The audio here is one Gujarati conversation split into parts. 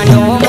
I know.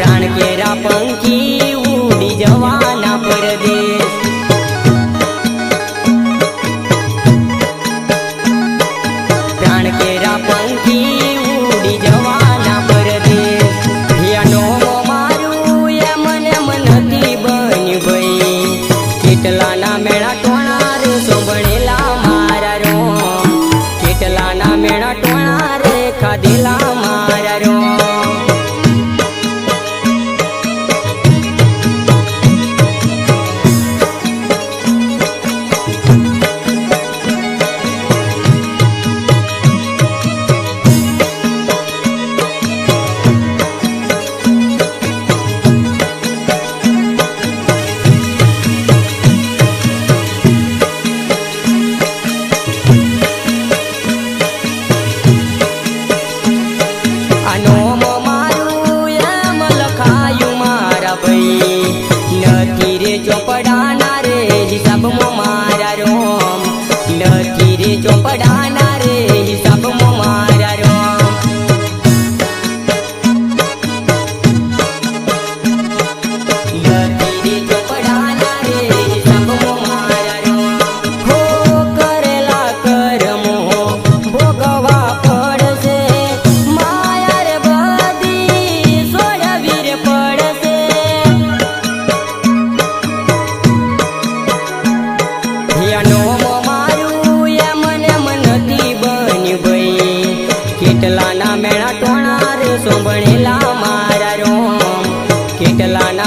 પ્રાણ કેરા પંખી ઉડી જવાના પરદેશ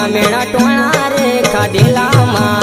મેળા ટોણા રે ખાધેલા માં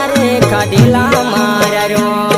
ખાધેલા મારા